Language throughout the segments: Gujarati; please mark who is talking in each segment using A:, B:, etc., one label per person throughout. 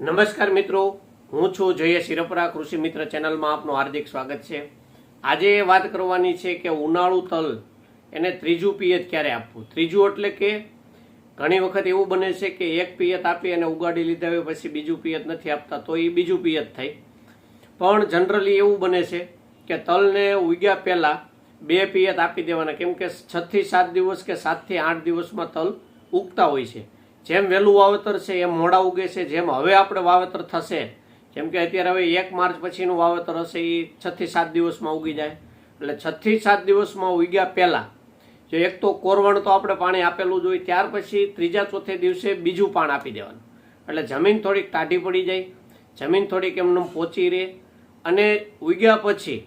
A: નમસ્કાર મિત્રો, હું છું જય શિરપરા કૃષિ મિત્ર ચેનલમાં આપનું હાર્દિક સ્વાગત છે. આજે વાત કરવાની છે કે ઉનાળુ તલ એને ત્રીજું પિયત ક્યારે આપવું? ત્રીજું એટલે કે ઘણી વખત એવું બને છે કે એક પિયત આપી અને ઉગાડી લીધા હોય પછી બીજું પિયત નથી આપતા, તો એ બીજું પિયત થાય. પણ જનરલી એવું બને છે કે તલને ઉગ્યા પહેલાં બે પિયત આપી દેવાના. કેમ કે છથી સાત દિવસ કે સાતથી આઠ દિવસમાં તલ ઉગતા હોય છે. જેમ વહેલું વાવેતર છે, એમ મોડા ઉગે છે, જેમ હવે આપણે વાવેતર થશે, જેમ કે અત્યારે હવે એક માર્ચ પછીનું વાવેતર હશે એ છથી સાત દિવસમાં ઉગી જાય. એટલે છથી સાત દિવસમાં ઉગ્યા પહેલાં, જો એક તો કોરવણ તો આપણે પાણી આપેલું જોઈએ ત્યાર પછી ત્રીજા ચોથે દિવસે બીજું પાણ આપી દેવાનું. એટલે જમીન થોડીક ટાઢી પડી જાય, જમીન થોડીક એમને પોચી રહે, અને ઉગ્યા પછી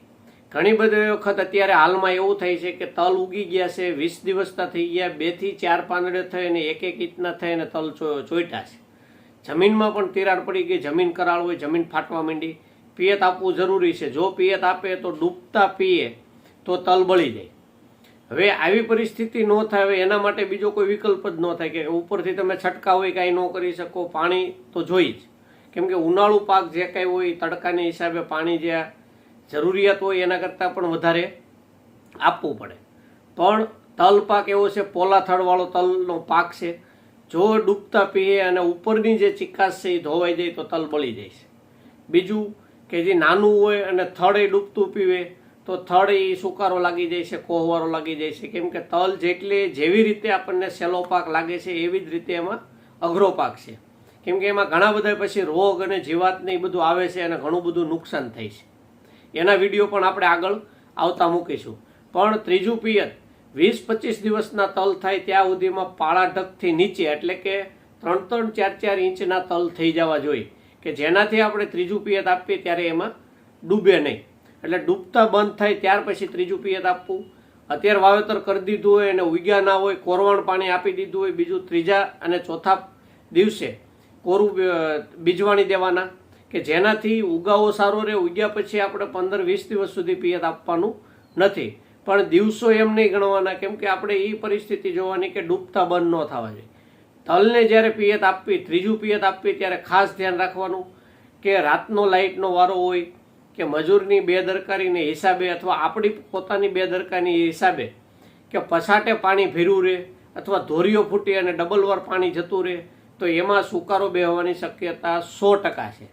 A: ઘણી બધી વખત અત્યારે હાલમાં એવું થાય છે કે તલ ઉગી ગયા છે, વીસ દિવસના થઈ ગયા બેથી ચાર પાંદડે થઈ અને એક એક ઇંચના થઈ અને તલ ચોઈટા છે. જમીનમાં પણ તિરાડ પડી ગઈ, જમીન કરાળ હોય, જમીન ફાટવા માંડી. પિયત આપવું જરૂરી છે. જો પિયત આપે તો ડૂબતા પીએ, તો તલ બળી જાય. હવે આવી પરિસ્થિતિ ન થાય, હવે એના માટે બીજો કોઈ વિકલ્પ જ ન થાય કે ઉપરથી તમે છંટકાવ હોય, કાંઈ ન કરી શકો, પાણી તો જોઈ જ. કેમ કે ઉનાળુ પાક જે કાંઈ હોય, તડકાની હિસાબે પાણી જે જરૂરિયાત હોય એના કરતાં પણ વધારે આપવું પડે. પણ તલ પાક એવો છે પોલા થળવાળો તલનો પાક છે, જો ડૂબતા પીએ અને ઉપરની જે ચિકાસ છે એ ધોવાઈ જાય તો તલ બળી જાય છે. બીજું કે જે નાનું હોય અને થળ એ ડૂબતું પીવે તો થડ એ સુકારો લાગી જાય છે, કોહવારો લાગી જાય છે. કેમ કે તલ જેટલે જેવી રીતે આપણને સેલો પાક લાગે છે, એવી જ રીતે એમાં અઘરો પાક છે. કેમ કે એમાં ઘણા બધા પછી રોગ અને જીવાતને એ બધું આવે છે અને ઘણું બધું નુકસાન થાય છે. એના વીડિયો પણ આપણે આગળ આવતા મૂકીશું. પણ ત્રીજું પિયત, વીસ પચીસ દિવસના તલ થાય ત્યાં સુધીમાં પાળા ઢગથી નીચે, એટલે કે ત્રણ ત્રણ ચાર ચાર ઇંચના તલ થઈ જવા જોઈએ, કે જેનાથી આપણે ત્રીજું પિયત આપીએ ત્યારે એમાં ડૂબે નહીં. એટલે ડૂબતા બંધ થાય ત્યાર પછી ત્રીજું પિયત આપવું. અત્યારે વાવેતર કરી દીધું હોય અને ઉગ્યા ના હોય, કોરવાણ પાણી આપી દીધું હોય, બીજું ત્રીજા અને ચોથા દિવસે કોરું બીજવાણી દેવાના. કે જેનાથી ઉગાવો સારો રહે, ઉગ્યા પછી આપણે પંદર વીસ દિવસ સુધી પિયત આપવાનું નથી. પણ દિવસો એમ નહીં ગણવાના, કેમ કે આપણે એ પરિસ્થિતિ જોવાની કે ડૂબતા બંધ ન થવા જોઈએ. તલને જ્યારે પિયત આપવી, ત્રીજું પિયત આપવી, ત્યારે ખાસ ધ્યાન રાખવાનું કે રાતનો લાઇટનો વારો હોય, કે મજૂરની બેદરકારીને હિસાબે અથવા આપણી પોતાની બેદરકારીની હિસાબે કે પછાટે પાણી ભીરું રહે અથવા ધોરીઓ ફૂટી અને ડબલ વાર પાણી જતું રહે, તો એમાં સુકારો બેહવાની શક્યતા સો ટકા છે.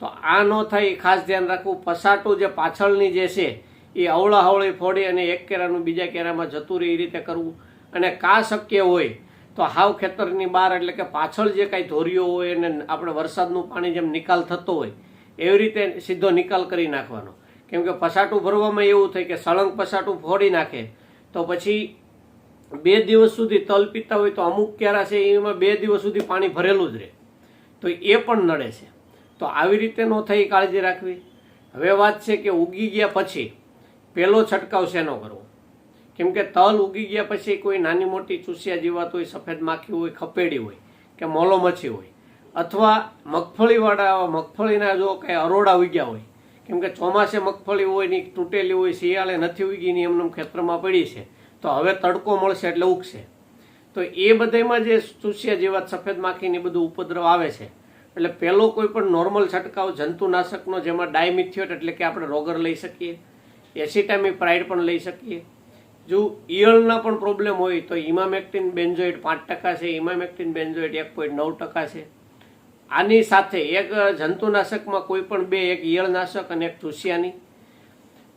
A: તો આ ન થાય, ખાસ ધ્યાન રાખવું. પસાટું જે પાછળની જે છે, એ અવળા હવળી ફોડી અને એક કેરાનું બીજા કેરામાં જતું રહે એ રીતે કરવું. અને કા શક્ય હોય, તો હાવ ખેતરની બહાર, એટલે કે પાછળ જે કાંઈ ધોરીઓ હોય અને આપણે વરસાદનું પાણી જેમ નિકાલ થતો હોય, એવી રીતે સીધો નિકાલ કરી નાખવાનો. કેમ કે પસાટું ભરવામાં એવું થાય કે સળંગ પસાટું ફોડી નાખે, તો પછી બે દિવસ સુધી તલ પીતા હોય તો અમુક ક્યારા છે, એમાં બે દિવસ સુધી પાણી ભરેલું જ રહે. તો એ પણ નડે છે. તો આવી રીતે ન થઈ કાળજી રાખવી. હવે વાત છે કે ઉગી ગયા પછી પહેલો છંટકાવ શેનો કરવો? કેમ કે તલ ઉગી ગયા પછી કોઈ નાની મોટી ચૂસિયા જીવાત હોય, સફેદ માખી હોય, ખપેડી હોય કે મોલો મચ્છી હોય અથવા મગફળીવાળા મગફળીના જો કંઈ અરોડા ઉગ્યા હોય, કેમ કે ચોમાસે મગફળી હોયની તૂટેલી હોય, શિયાળે નથી ઉગી ની એમને ખેતરમાં પડી છે, તો હવે તડકો મળશે એટલે ઉગશે. તો એ બધામાં જે ચૂસિયા જીવાત, સફેદ માખીને બધું ઉપદ્રવ આવે છે એટલે પહેલો કોઈ પણ નોર્મલ છંટકાવ જંતુનાશકનો જેમાં ડાયમિથિયોટ એટલે કે આપણે રોગર લઈ શકીએ એસિટામિક પ્રાઇડ પણ લઈ શકીએ. જો ઈયળના પણ પ્રોબ્લેમ હોય તો ઇમામેક્ટિન બેન્ઝોઇડ પાંચ ટકા છે ઇમામેક્ટિન બેન્ઝોઇડ એક પોઈન્ટ નવ ટકા છે. આની સાથે એક જંતુનાશકમાં કોઈ પણ બે, એક ઈયળનાશક અને એક ચૂસિયાની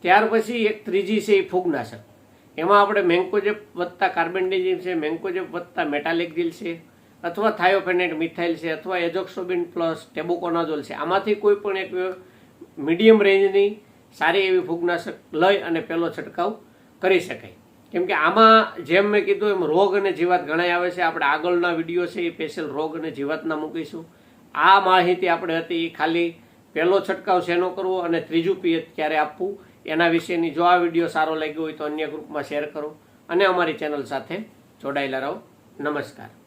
A: ત્યાર પછી એક ત્રીજી છે એ ફૂગનાશક. એમાં આપણે મેન્કોજેપ વત્તા કાર્બેન્ડિઝિમ છે મેન્કોજેપ વત્તા મેટાલિકઝિલ છે. અથવા થાયોફેનેટ, મિથાઇલ છે, અથવા એજોક્સોબિન પ્લસ ટેબુકોનાઝોલ છે. આમાંથી કોઈ પણ એક મીડિયમ રેન્જની સારી એવી ફૂગનાશક લઈ અને પહેલો છંટકાવ કરી શકાય. કેમ કે આમાં જેમ મેં કીધું એમ રોગ અને જીવાત ઘણા આવે છે. આપણે આગળના વીડિયો છે એ સ્પેશિયલ રોગ અને જીવાતના મૂકીશું. આ માહિતી આપણે હતી એ ખાલી પહેલો છંટકાવ શેનો કરવો અને ત્રીજું પિયત ક્યારે આપવું એના વિશેની. જો આ વીડિયો સારો લાગ્યો હોય તો અન્ય ગ્રુપમાં શેર કરો અને અમારી ચેનલ સાથે જોડાયેલા રહો. નમસ્કાર.